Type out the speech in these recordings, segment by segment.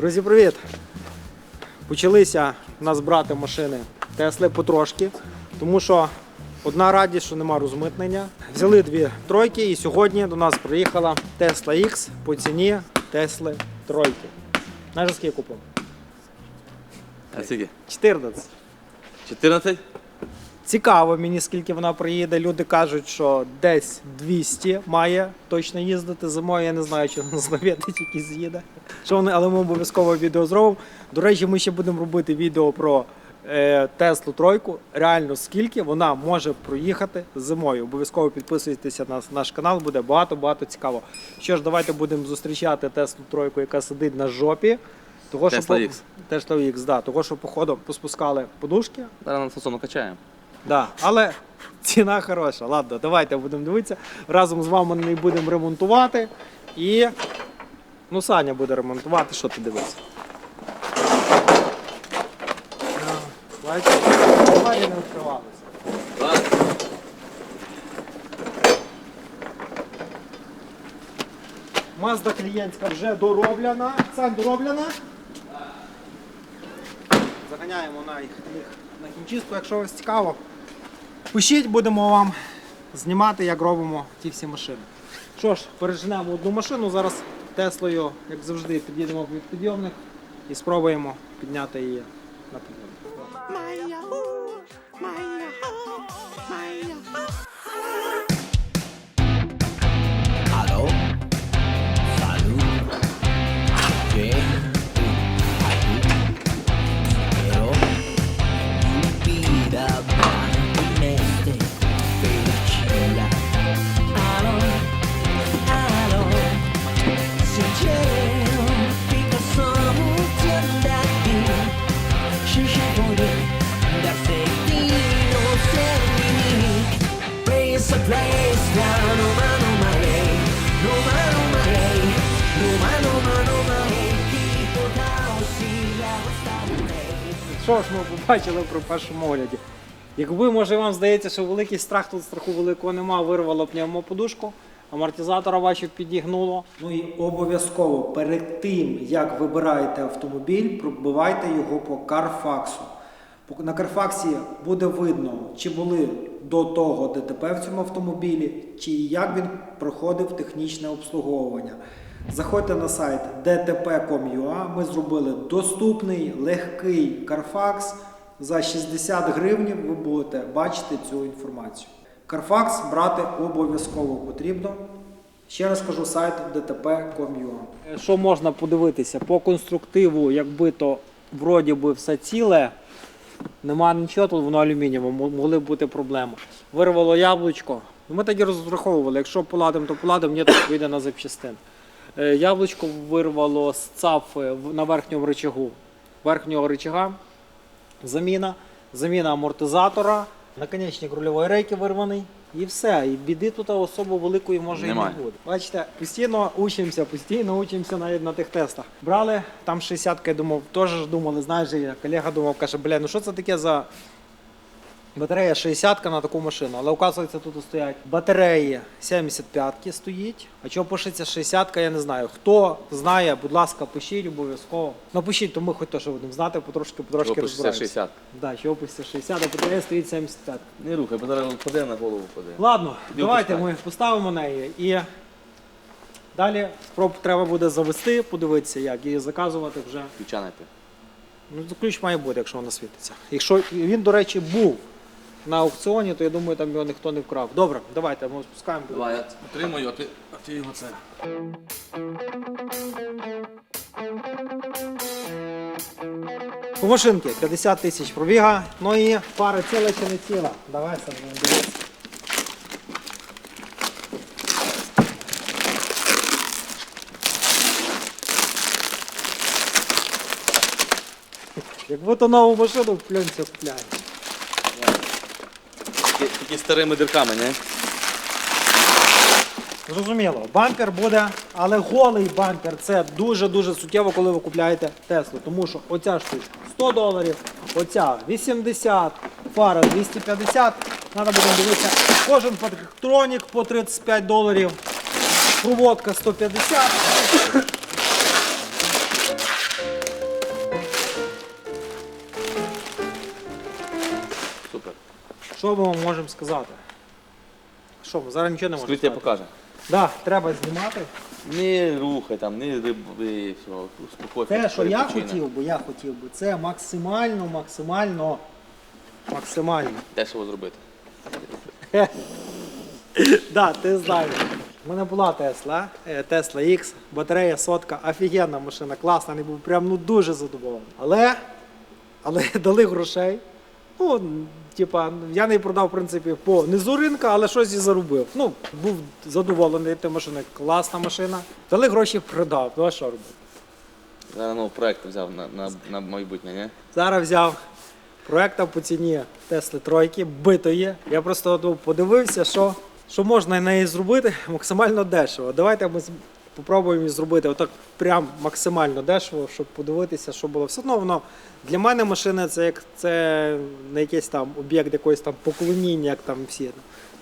Друзі, привіт! Почалися у нас брати машини Тесли потрошки, тому що одна радість, що нема розмитнення. Взяли дві тройки і сьогодні до нас приїхала Tesla X по ціні Тесли тройки. Знаєш, скільки купив? А скільки? 14. 14? Цікаво мені, скільки вона приїде. Люди кажуть, що десь 200 має точно їздити зимою. Я не знаю, чи на Слов'яти тільки з'їде. Що вони, але ми обов'язково відео зробимо. До речі, ми ще будемо робити відео про е, Теслу тройку. Реально, скільки вона може проїхати зимою. Обов'язково підписуйтеся на наш канал, буде багато-багато цікаво. Що ж, давайте будемо зустрічати Теслу тройку, яка сидить на жопі. Того, що Tesla по- X. Tesla X, да. Того, що походу поспускали подушки, Зараз на фасону качаємо. Да, але ціна хороша. Ладно, давайте будемо дивитися. Разом з вами не будемо ремонтувати. І ну, Саня буде ремонтувати, що ти дивишся. Бачите, двері не відкривалися. Мазда клієнтська вже дороблена. Сань, дороблена? Заганяємо на їх, на хімчистку, якщо вас цікаво. Пишіть, будемо вам знімати, як робимо ті всі машини. Що ж, переженемо одну машину. Зараз Теслою, як завжди, під'їдемо під підйомник і спробуємо підняти її на підйомник. Що ж ми побачили при першому огляді? Якби, може, вам здається, що великий страх, тут страху великого нема, вирвало пневмоподушку, амортизатора бачив підігнуло. Ну і обов'язково перед тим, як вибираєте автомобіль, пробивайте його по карфаксу. На карфаксі буде видно, чи були до того ДТП в цьому автомобілі, чи як він проходив технічне обслуговування. Заходьте на сайт dtp.com.ua, Ми зробили доступний, легкий Carfax. За 60 гривень ви будете бачити цю інформацію. Carfax брати обов'язково потрібно. Ще раз кажу сайт dtp.com.ua. Що можна подивитися? По конструктиву, якби то вроді би все ціле, нема нічого, тут воно алюмінієве, могли б бути проблеми. Вирвало яблучко. Ну, Ми тоді розраховували, якщо поладимо, то поладимо, ні, то вийде на запчастин. Е, Яблучко вирвало з цафи на верхньому рычагу. Верхнього рычага заміна, заміна амортизатора, наконечник рульової рейки вирваний. І все. І біди тут особо великої може Немає. і не буде. Бачите, постійно учимося, постійно учимося навіть на тих тестах. Брали там 60 я думав, теж думали, знаєш, я колега думав, каже, бля, ну що це таке за Батарея 60 на таку машину, але оказується, тут стоять батареї 75 стоїть. А чого пишеться 60 я не знаю. Хто знає, будь ласка, пишіть обов'язково. Напишіть, то ми хоч теж будемо знати, потрошки потрошки розбираємося. 60. Да, чого пишеться 60, а батарея стоїть 75. Не рухай, бо зараз впаде на голову впаде. Ладно, Іди давайте опускай. ми поставимо неї і далі спроб треба буде завести, подивитися, як її заказувати вже. Ключа. Ну, ключ має бути, якщо вона світиться. Якщо він, до речі, був на аукціоні, то я думаю, там його ніхто не вкрав. Добре, давайте ми спускаємо. Давай, я отримую, а ти, а ти його це. У машинки 50 тисяч пробіга, ну і пара ціла чи не ціла. Давай сам дивись. Як будто нову машину в пленці купляємо. Такі старими дирками, не? Зрозуміло, бампер буде, але голий бампер це дуже-дуже суттєво, коли ви купляєте Теслу. Тому що оця штучка 100 доларів, оця 80, фара 250. Треба будемо дивитися. Кожен патронік по 35 доларів. Проводка 150. Що ми вам можемо сказати? Що, ми зараз нічого не можемо Скриття сказати? покаже. Да, треба знімати. Не рухай там, не риби, все, успокойся. Те, що я хотів би, я хотів би, це максимально, максимально, максимально. Дешево зробити. Да, ти знаєш. У мене була Тесла, е, Tesla X, батарея сотка, офігенна машина, класна, не був прям ну дуже задоволений. Але, але дали грошей. Ну, типа, я не продав, в принципі, по низу ринка, але щось і заробив. Ну, був задоволений тим машиною, класна машина. Дали гроші, продав. Ну а що робити? Зараз ну, проект взяв на, на, на майбутнє, ні? Зараз взяв проекта по ціні Тесли тройки, битої. Я просто ну, подивився, що, що можна на неї зробити максимально дешево. Давайте ми з- попробуємо її зробити отак прям максимально дешево, щоб подивитися, що було. Все одно воно для мене машина це як це не якийсь там об'єкт якоїсь там поклоніння, як там всі.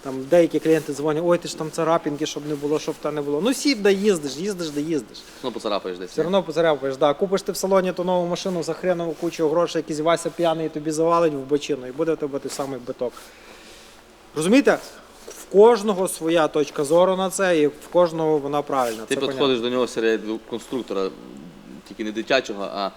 Там деякі клієнти дзвонять, ой, ти ж там царапінки, щоб не було, щоб та не було. Ну сів, да їздиш, їздиш, да їздиш. Ну, поцарапаєш десь. Все одно позаряпаєш, да. Купиш ти в салоні ту нову машину за хренову кучу грошей, якийсь Вася п'яний тобі завалить в бочину, і буде в тебе той самий биток. Розумієте? Кожного своя точка зору на це, і в кожного вона правильна. Ти це підходиш до нього серед конструктора, тільки не дитячого, а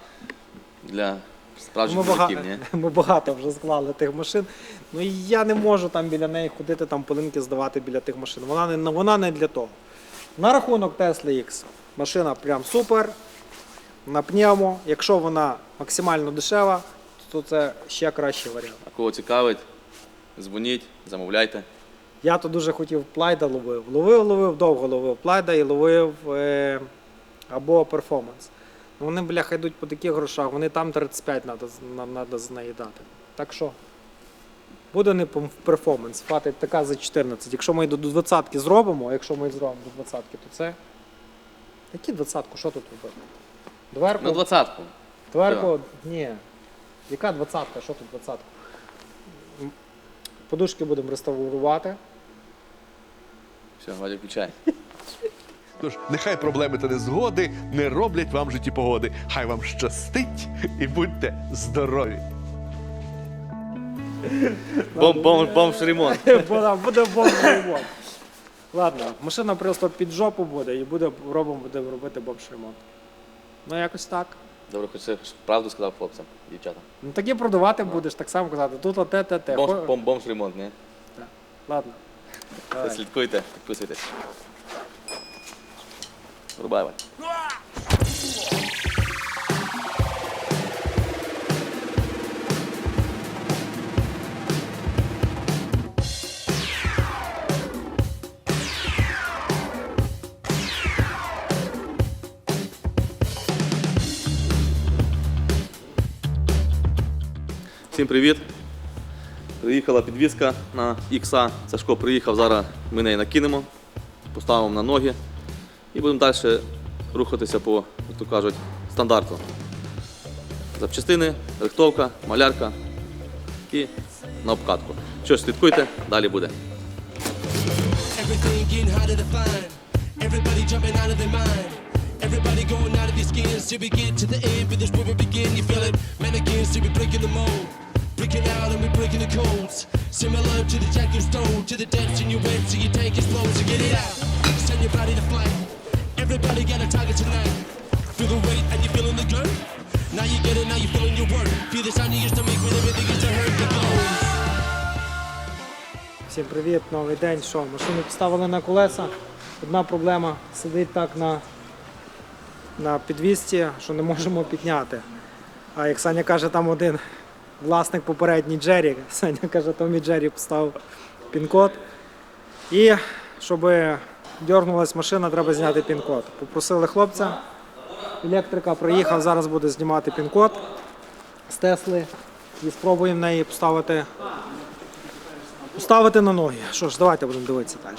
для справжніх мужиків, ні? Ми багато вже склали тих машин. Ну і я не можу там біля неї ходити, там полинки здавати біля тих машин. Вона не, вона не для того. На рахунок Tesla X машина прям супер. На пневмо. Якщо вона максимально дешева, то це ще кращий варіант. А кого цікавить, дзвоніть, замовляйте. Я то дуже хотів плайда ловив. Ловив, ловив, довго ловив плайда і ловив е, або перформанс. Ну, Вони, бляха, йдуть по таких грошах, вони там 35 треба надо. Так що, буде не перформанс, хватить така за 14. Якщо ми до 20 зробимо, а якщо ми зробимо до 20 то це. Які 20 що тут робити? Дверку, На двадцятку. дверку, ні. Яка 20 що тут 20 Подушки будемо реставрувати. Все, Вадя, включай. Тож нехай проблеми та незгоди не роблять вам в житті погоди. Хай вам щастить і будьте здорові! Бом, бом, бомж ремонт. Буде, буде бомж-ремонт. Ладно, машина просто під жопу буде і буде, робимо, будемо робити бомж-ремонт. Ну, якось так. Добре, хоч це правду сказав хлопцям, дівчатам. Ну тоді продавати будеш, так само казати. Тут оте, те, те. Бомж, бом, бомж ремонт, ні? Ладно. Давай. Слідкуйте, підписуйтесь. Врубай, Вадь. Всім привіт! Приїхала підвізка на Ікса. Сашко приїхав, зараз ми неї накинемо, поставимо на ноги і будемо далі рухатися по, як то кажуть, стандарту. Запчастини, рихтовка, малярка і на обкатку. Що ж, слідкуйте, далі буде. Everybody going out of their skins till we get to the end. But this where we begin. You feel it? Mannequins till we breaking the mold. Breaking out and we breaking the codes. Similar to the jack and stone. To the depths in your wet so you take it slow. So get it out. Send your body to flight. Everybody got a target tonight. Feel the weight and you feeling the girth. Now you get it, now you feeling your worth. Feel the sound you used to make when everything used to hurt. The goals. Всім привіт, новий день. Що, машину поставили на колеса. Одна проблема сидить так на, на підвісці, що не можемо підняти. А як Саня каже, там один власник попередній Джері. Саня каже, Томі Джері поставив пін-код. І щоб дьорнулась машина, треба зняти пін-код. Попросили хлопця, електрика приїхав, зараз буде знімати пін-код з Тесли. І спробуємо неї поставити Поставити на ноги. Що ж, давайте будемо дивитися далі.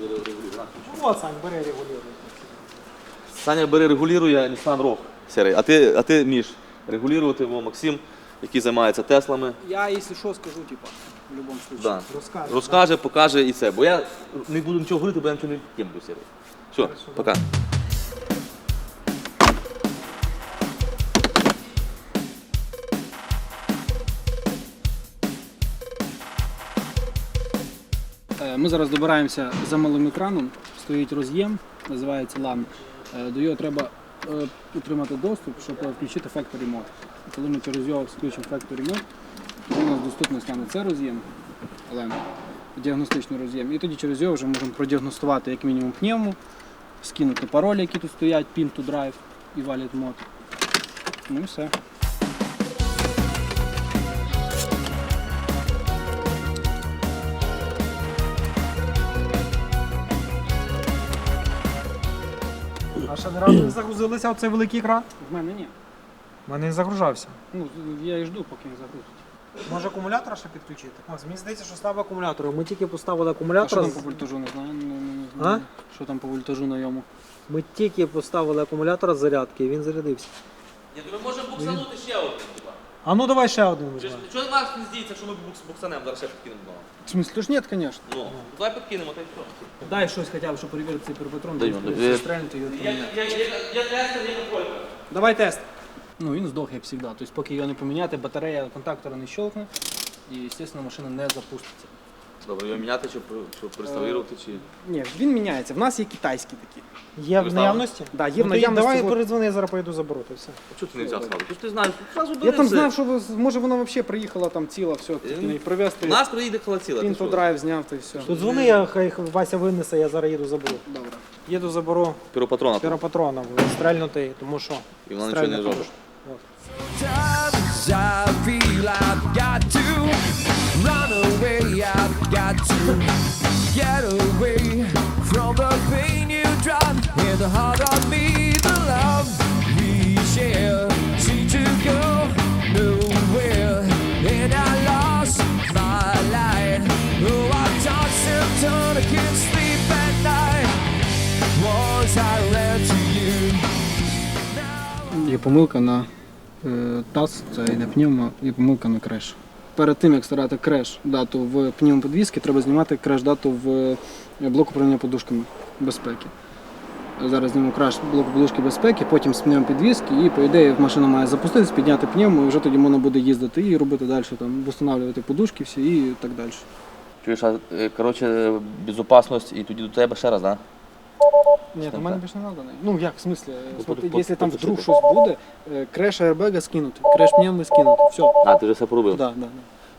Ну, от, Сань, бери регулюй. Саня бери регулює Nissan Rogue серий, а ти, а ти Міш, регулювати його Максим який займається Теслами. Я, якщо що, скажу, типа, в будь-якому случае. Да. Розкажу. Розкаже, покаже і це. Бо я не буду нічого говорити, бо я нічого не буду сірий. Все, пока. Е, Ми зараз добираємося за малим екраном. Стоїть роз'єм, називається LAN. Е, До його треба отримати доступ, щоб е, включити Factory Mode. Коли ми через його включимо Factory Mode, то у нас доступний стане це роз'єм, але діагностичний роз'єм. І тоді через його вже можемо продіагностувати як мінімум пневму, скинути паролі, які тут стоять, pin to drive і valid mode. Ну і все. А не разу не загрузилися оцей великий екран? В мене ні. У мене не загружався. Ну, я і жду, поки він загрузить. Може акумулятора ще підключити? Макс, мені здається, що слабо акумулятор. Ми тільки поставили А що там по вольтажу не знаю? Не, не, не знаю. Що там по вольтажу на йому? Ми тільки поставили акумулятор з зарядки, і він зарядився. Я думаю, може можемо буксанути ще один. А ну давай ще один Чи ж- візьмемо. Чого нас не здається, що ми букс- буксанем зараз ще підкинемо вдома? В смысле, ж нет, конечно. Ну, давай підкинемо, та й все. Дай щось хоча б, щоб перевірити цей перпатрон, Дай йому, дай. стрельнути його. Я, я, я, я тестер, я контролька. Давай тест. Ну, він здох, як завжди. Тобто, поки його не поміняти, батарея контактора не щелкне, і, звісно, машина не запуститься. Добре, його міняти чи, чи реставрувати, чи... Ні, він міняється. В нас є китайські такі. Є в наявності? Да, є Ну, в ти наявності. Давай от- передзвони, я зараз поїду заберу, то все. Чого ти не взяв сразу? Ти ж ти знаєш, сразу Я там все. знав, що ви- може вона взагалі приїхала там ціла, все, тільки не У привезти. нас приїде холоціла. Пін то драйв зняв, то і все. Тут дзвони, я хай Вася винесе, я зараз їду заберу. Добре. Їду заберу Піропатрона. там. піропатрона, стрельнутий, тому що. І вона нічого не. Times I feel I've got to run away, I've got to get away from the pain you drown in the heart of me. The love we share seem to go nowhere, and I lost my light. Oh, I toss and turn, I can't sleep at night. Once I ran to you. Є помилка на е, таз, це йде пневмо, є помилка на креш. Перед тим, як старати креш дату в пневмоподвізки, треба знімати креш дату в е, блок управління подушками безпеки. Зараз зніму краш блок подушки безпеки, потім з пневмопідвізки, і по ідеї машина має запуститись, підняти пневму, і вже тоді можна буде їздити і робити далі, там, встановлювати подушки всі і так далі. Чуєш, а, е, коротше, безопасність і тоді до тебе ще раз, так? Ні, Що мене більше не треба. Ну як, в смислі, Ну, Смотри, по- якщо там вдруг щось буде, е, креш аербега скинути, креш пневми скинути, все. А, ти вже все поробив? Да, да, да.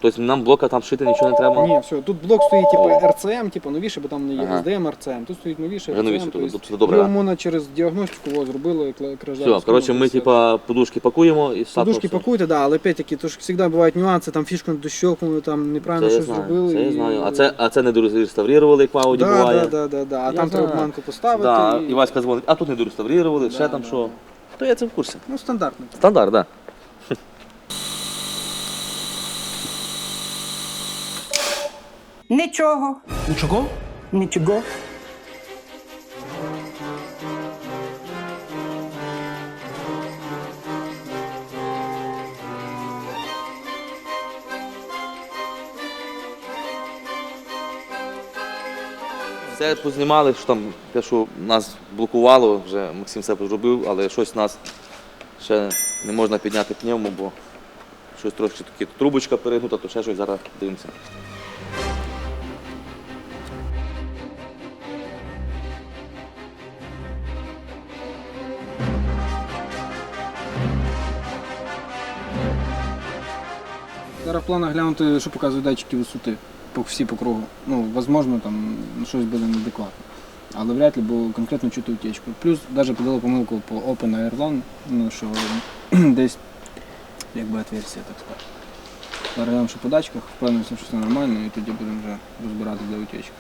Тобто нам блока там шити нічого не треба? Ні, все, тут блок стоїть типу. RCM, типу новіше, бо там не є Ага. SDM RCM, тут стоїть новіше Вже новіше, тобто тобто добре, да? можна через діагностику о, зробили, краш Все, коротше, ми типа подушки пакуємо і статус. Подушки пакуйте, да, але опять-таки, то ж завжди бувають нюанси, там фішку не там неправильно Це я щось знаю, зробили. це я і- знаю. А це, а це не дореставрували, як в Ауді да, буває. да, да, да, да. А Я там треба обманку поставити. Да, і... і Васька дзвонить, а тут не дореставрували, ще Да, там да, що. То я це в курсі. Ну, стандартно. Стандарт, так. Да. Нічого. Нічого? Нічого. Все познімали, що там те, що нас блокувало, вже Максим все зробив, але щось нас ще не можна підняти пневму, бо щось трошки таке трубочка перегнута, то ще щось зараз дивимося. Зараз планах глянути, що показують датчики висоти по всі по кругу. Ну, Возможно, там щось буде неадекватно. Але вряд ли, бо конкретно чути утечку. Плюс навіть подали помилку по Open Airline, ну, що десь якби отверстие, так сказати. Переглянемо, що по датчиках, впевнимося, що все нормально, і тоді будемо вже розбирати, де утечка.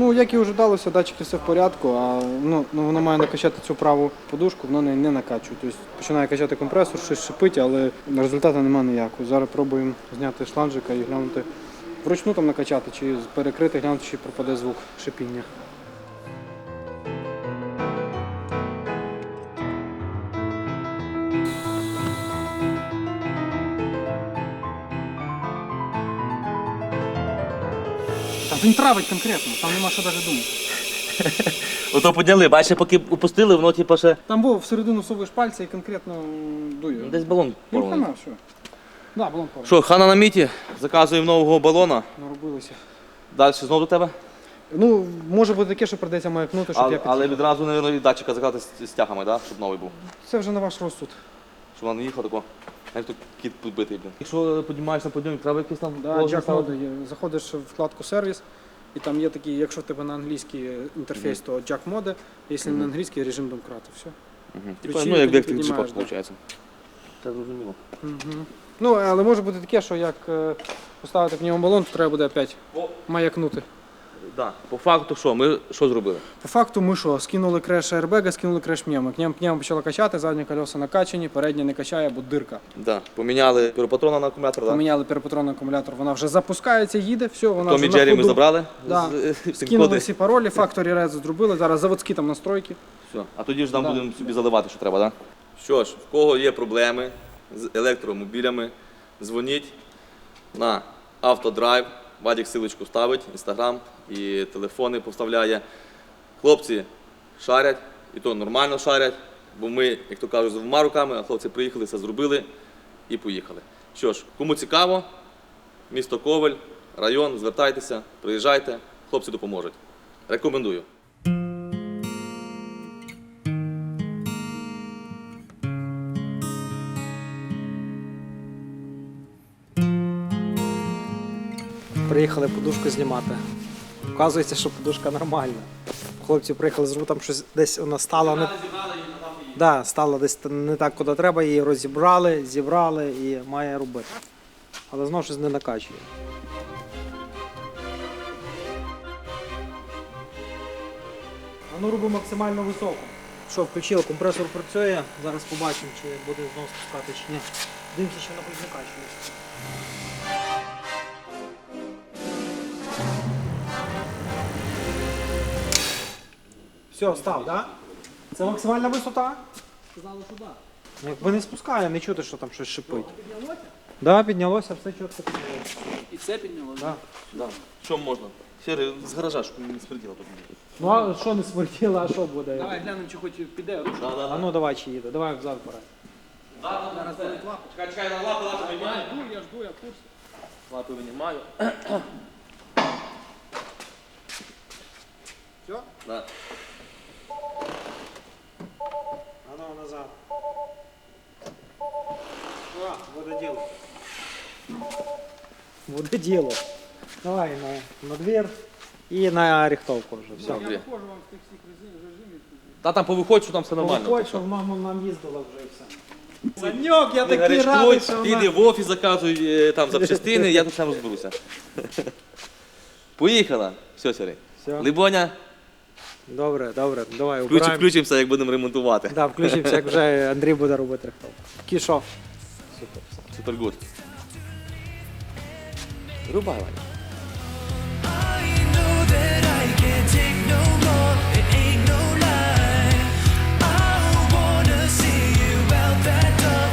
Ну, як і ожидалося, датчики все в порядку, а ну, ну, воно має накачати цю праву подушку, воно не, не накачує. Тобто починає качати компресор, щось шипить, але результату немає ніякого. Зараз пробуємо зняти шланжика і глянути. вручну там накачати, чи перекрити, глянути, чи пропаде звук шипіння. Він травить конкретно, там нема що навіть думати. Ото підняли, бачите, поки опустили, воно типу ще Там був всередину совуєш пальця і конкретно дує. десь балон Ну, порваний. хана, що. Да, балон порваний. Що, хана на міті, заказуємо нового балона. Наробилося. Далі знову до тебе. Ну, може бути таке, що придеться маякнути, щоб Але, я але відразу, мабуть, датчика заказати з, з тягами, да? щоб новий був. Це вже на ваш розсуд. Щоб вона не їхав тако. Як тут кіт підбитий, блін. Якщо піднімаєш на подйомник, треба якийсь там Да, положення ставити? моди є. Заходиш в вкладку сервіс, і там є такий, якщо в тебе на англійський інтерфейс, то джак моди, якщо на англійський режим домкрата. Все. Мгм. Типа, ну, як тоді піднімаєш, да. виходить. Це зрозуміло. Ну, але може бути таке, що як е, поставити в нього балон, то треба буде опять маякнути. Да. По факту що? Ми що зробили? По факту ми що, скинули креш аербега, скинули креш пневми. Пневм- Пневма почала качати, задні колеса накачані, передні не качає, бо дирка. Да. Поміняли піропатрона на акумулятор, да? Поміняли перепатронний акумулятор, вона вже запускається, їде, все, вона Томі вже на Джері ми ходу. забрали. Да. з- Скинули коди. всі паролі, Factory Red зробили, зараз заводські там настройки. Все. А тоді ж там Да. будемо собі заливати, що треба, так? Да? Що ж, в кого є проблеми з електромобілями, дзвоніть на автодрайв. Вадік силочку ставить, інстаграм і телефони поставляє. Хлопці шарять, і то нормально шарять, бо ми, як то кажуть, з двома руками, а хлопці приїхали, все зробили і поїхали. Що ж, кому цікаво, місто Ковель, район, звертайтеся, приїжджайте, хлопці допоможуть. Рекомендую. Приїхали подушку знімати. Вказується, що подушка нормальна. Хлопці приїхали, зробили там щось десь вона стала не да, стала десь не так, куди треба, її розібрали, зібрали і має робити. Але знову щось не накачує. Ну робимо максимально високо. Що, включили, компресор працює, зараз побачимо, чи буде знову спускати чи ні. Дивимося, що вона хоч Все, став, так? Да? Це максимальна висота? Сказали, що так. Якби не спускає, не чути, що там щось шипить. Піднялося? Так, да, піднялося, все чітко піднялося. І це підняло? Да. Да. Що можна? Сірий, з гаража, щоб не смерділо тут. Ну а що не смертіло, а що буде? Давай глянемо, чи хоч піде. Да, да, А ну давай чи їде, давай взад пора. Чекай, чекай, на лапи, лапи виймаю. Дуй, я жду, я в курсі. Лапи винімаю. Все? Да. А ну назад. Ура, буде діло. Буде діло. Давай на, на двір і на рихтовку вже. Все. Добре. Я виходжу вам з тих всіх режимів. Та там повиходь, що там все нормально. Виходь, щоб мама нам їздила вже і все. Саньок, я Не такий радий, гарячкуй, що ти йди вона... в офіс, заказуй е, там запчастини, я тут сам розберуся. Поїхала. Все, Сірий. Все. Либоня, Добре, добре, давай, включи, убираємо. включимося, як будемо ремонтувати. Да, включимося, як вже Андрій буде робити рихтовку. Кішо. Супер гуд. Рубай, Ваня. Ain't no lie. I wanna see you out that door,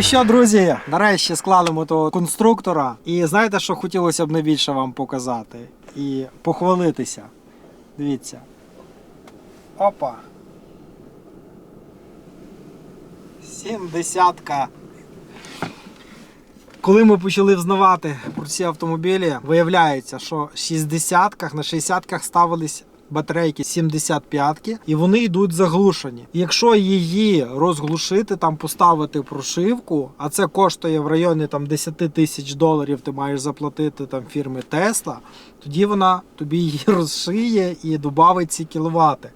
Ну що, друзі, нарешті склали мотоконструктора. І знаєте, що хотілося б найбільше вам показати? І похвалитися. Дивіться. Опа. Сімдесятка. Коли ми почали взнавати про ці автомобілі, виявляється, що 60-ках на 60-ках ставились батарейки 75-ки, і вони йдуть заглушені. Якщо її розглушити, там поставити прошивку, а це коштує в районі там 10 тисяч доларів, ти маєш заплатити там фірмі Tesla, тоді вона тобі її розшиє і додавить ці кіловати.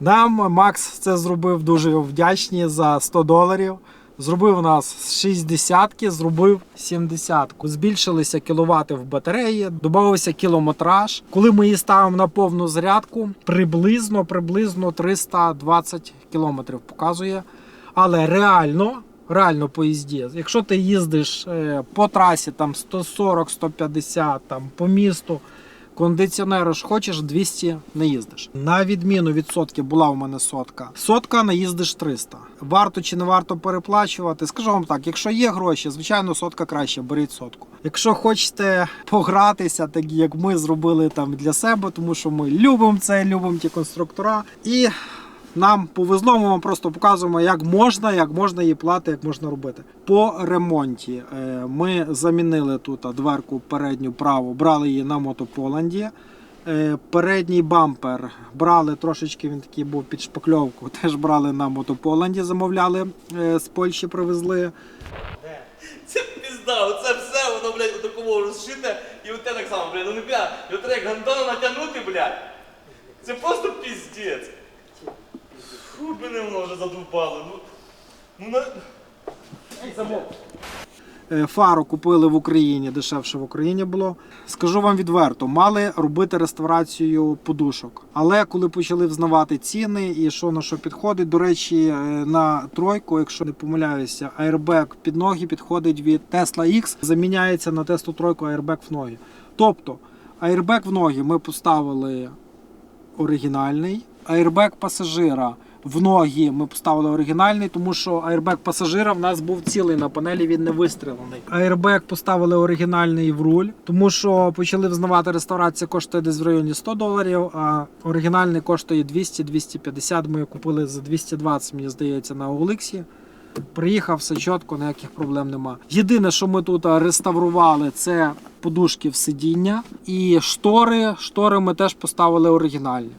Нам Макс це зробив дуже вдячні за 100 доларів. Зробив нас з 60, зробив 70. Збільшилися кіловати в батареї, додався кілометраж. Коли ми її ставимо на повну зарядку, приблизно приблизно 320 кілометрів показує. Але реально, реально по їзді, якщо ти їздиш е, по трасі там 140-150, там по місту. Кондиціонеру ж хочеш 200 не їздиш. На відміну від сотки була у мене сотка. Сотка не їздиш 300. Варто чи не варто переплачувати? Скажу вам так, якщо є гроші, звичайно, сотка краще, беріть сотку. Якщо хочете погратися, так як ми зробили там для себе, тому що ми любимо це, любимо ті конструктора. І нам повезло, ми вам просто показуємо, як можна, як можна її плати, як можна робити. По ремонті е, ми замінили тут дверку передню праву, брали її на мотополанді. Е, Передній бампер брали трошечки, він такий був під шпакльовку. Теж брали на мотополанді, замовляли е, з Польщі, привезли. Це пізда, оце все, воно, блядь, у такому розшите, і оте так само, блядь, ну не бля, і оте як гандону натягнути, блядь. Це просто піздець. Фу, мене воно вже задовбало, ну. Ну на... Е, Фару купили в Україні, дешевше в Україні було. Скажу вам відверто, мали робити реставрацію подушок. Але коли почали взнавати ціни і що на що підходить, до речі, е, на тройку, якщо не помиляюся, аербек під ноги підходить від Tesla X, заміняється на Tesla тройку аербек в ноги. Тобто аербек в ноги ми поставили оригінальний, аербек пасажира. В ноги ми поставили оригінальний, тому що аербек пасажира в нас був цілий на панелі, він не вистрілений. Аербек поставили оригінальний в руль, тому що почали взнавати реставрація коштує десь в районі 100 доларів, а оригінальний коштує 200-250. Ми його купили за 220, мені здається, на Олексі. Приїхав все чітко, ніяких проблем нема. Єдине, що ми тут реставрували, це подушки в сидіння і штори. Штори ми теж поставили оригінальні.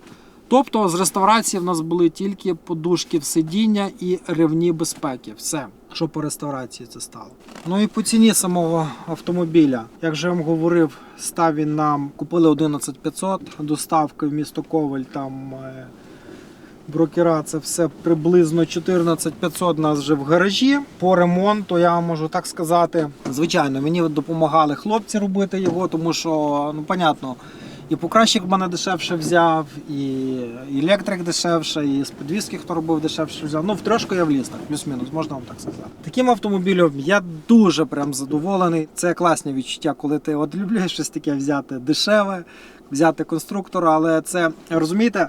Тобто з реставрації в нас були тільки подушки в сидіння і ревні безпеки. Все, що по реставрації це стало. Ну і по ціні самого автомобіля. Як же вам говорив, став нам купили 11500, доставки в місто Коваль там. е, Брокера це все приблизно 14500 у нас вже в гаражі. По ремонту я вам можу так сказати. Звичайно, мені допомагали хлопці робити його, тому що, ну, понятно, і покращик в мене дешевше взяв, і електрик дешевше, і з підвіски, хто робив дешевше взяв. Ну, в трошку я вліз, так, плюс-мінус, можна вам так сказати. Таким автомобілем я дуже прям задоволений. Це класне відчуття, коли ти от любляєш щось таке взяти дешеве, взяти конструктора, але це розумієте.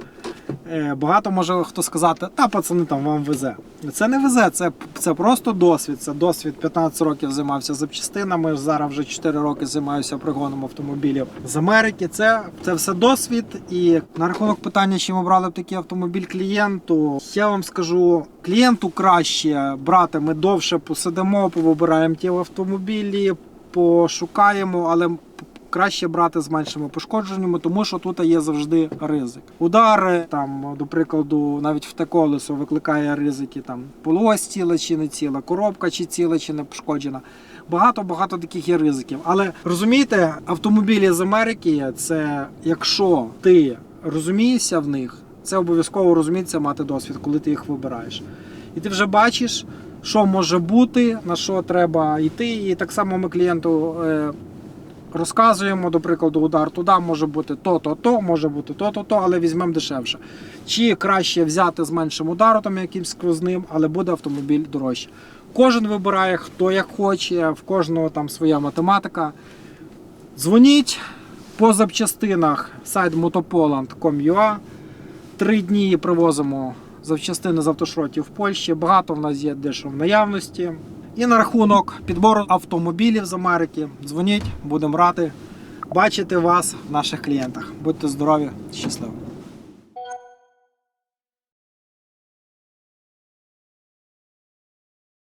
Е, Багато може хто сказати, та пацани там вам везе. Це не везе, це, це просто досвід. Це досвід 15 років займався запчастинами. Зараз вже 4 роки займаюся пригоном автомобілів з Америки. Це, це все досвід. І на рахунок питання, чи ми брали б такий автомобіль клієнту, я вам скажу, клієнту краще брати. Ми довше посидимо, повибираємо ті автомобілі, пошукаємо, але краще брати з меншими пошкодженнями, тому що тут є завжди ризик. Удари, там, до прикладу, навіть в те колесо викликає ризики там полось ціла чи не ціла, коробка чи ціла, чи не пошкоджена. Багато-багато таких є ризиків. Але розумієте, автомобілі з Америки це якщо ти розумієшся в них, це обов'язково розуміється мати досвід, коли ти їх вибираєш. І ти вже бачиш, що може бути, на що треба йти. І так само ми клієнту е, розказуємо, до прикладу, удар туди може бути то-то, то може бути то-то, то, але візьмемо дешевше. Чи краще взяти з меншим ударом, там якимсь сквозним, але буде автомобіль дорожче. Кожен вибирає, хто як хоче, в кожного там своя математика. Дзвоніть по запчастинах сайт motopoland.com.ua. Три дні привозимо запчастини з автошротів в Польщі. Багато в нас є дещо в наявності. І на рахунок підбору автомобілів з Америки. Дзвоніть, будемо рати бачити вас в наших клієнтах. Будьте здорові, щасливі!